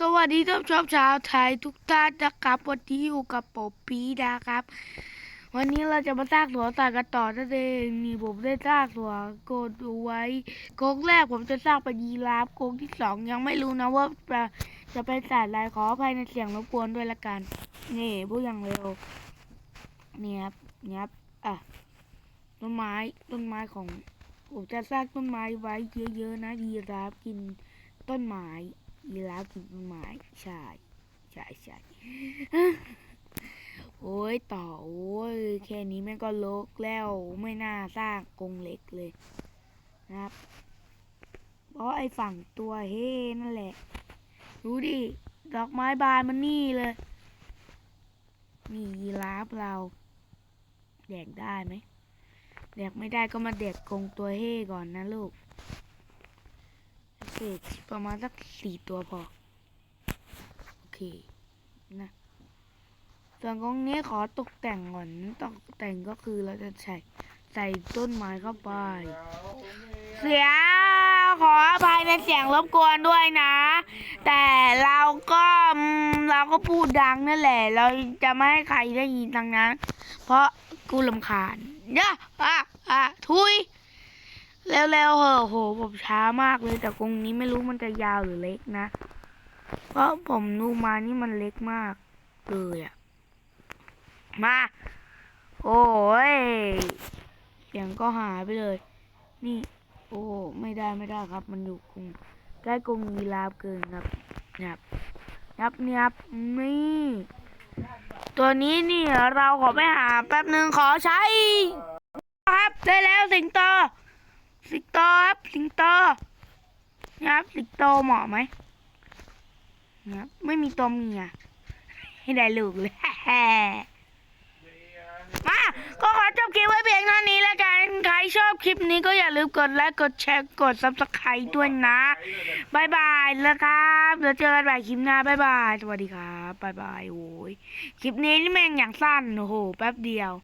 สวัสดีท่านผู้ชาวไทยทุกท่านนะครับ วันนี้อยู่กับปอปีนะครับ วันนี้เราจะมาสร้างสวนสัตว์กันต่อนั่นเองนี่ผมได้สร้างสวนกดไว้โกงแรกผมจะสร้างเป็นยีราฟโกงที่สองยังไม่รู้นะว่าจะจะเป็นสัตว์อะไรขออภัยในเสียงรบกวนด้วยละกัน นี่พูดอย่างเร็วเนี่ยครับเนี่ยครับอะต้นไม้ต้นไม้ของผมจะสร้างต้นไม้ไว้เยอะๆนะยีราฟกินต้นไม้ ยีราฟกินต้นไม้ใช่ใช่ใช่โอ้ยต่อโอ้ยแค่นี้แม่ก็ลกแล้วไม่น่าสร้างกรงเหล็กเลยนะครับเพราะไอ้ฝั่งตัวเฮนั่นแหละ ดูดิ ดอกไม้บานมันนี่เลย นี่ยีราฟเรา แดกได้ไหมแดกไม่ได้ก็มาแดกกรงตัวเฮก่อนนะลูก ประมาณสักสี่ตัวพอ โอเค นะ ส่วนของนี้ขอตกแต่งก่อนตกแต่งก็คือเราจะใส่ใส่ต้นไม้เข้าไป เสียขออภัยในเสียงรบกวนด้วยนะ แต่เราก็เราก็พูดดังนั่นแหละ เราจะไม่ให้ใครได้ยินทางนั้น เพราะกูลำคาญเนาะอะอะทุ เร็วๆเหอะโห ผมช้ามากเลยแต่กรงนี้ไม่รู้มันจะยาวหรือเล็กนะ เพราะผมดูมานี่มันเล็กมากเลยอะมา โอ้ยเสียงก็หายไปเลย นี่ โอ้ ไม่ได้ไม่ได้ครับ มันอยู่กรงใกล้กรงยีราฟเกินครับนับนับนับนี่ ตัวนี้นี่เราขอไปหาแป๊บหนึ่งขอใช้ ครับได้แล้วสิงโต สิงโตครับสิงโตนะครับสิงโตเหมาะไหมนะครับไม่มีตัวเมียให้ได้ลูกเลยมาก็ขอจบคลิปไว้เพียงเท่านี้แล้วกันใครชอบคลิปนี้ก็อย่าลืมกดไลค์กดแชร์กดซับสไครต์ด้วยนะบายบายแล้วครับเดี๋ยวเจอกันใหม่คลิปหน้าบายบายสวัสดีครับบายบายโอ้ยคลิปนี้นี่แม่งอย่างสั้นโอ้โหแป๊บเดียว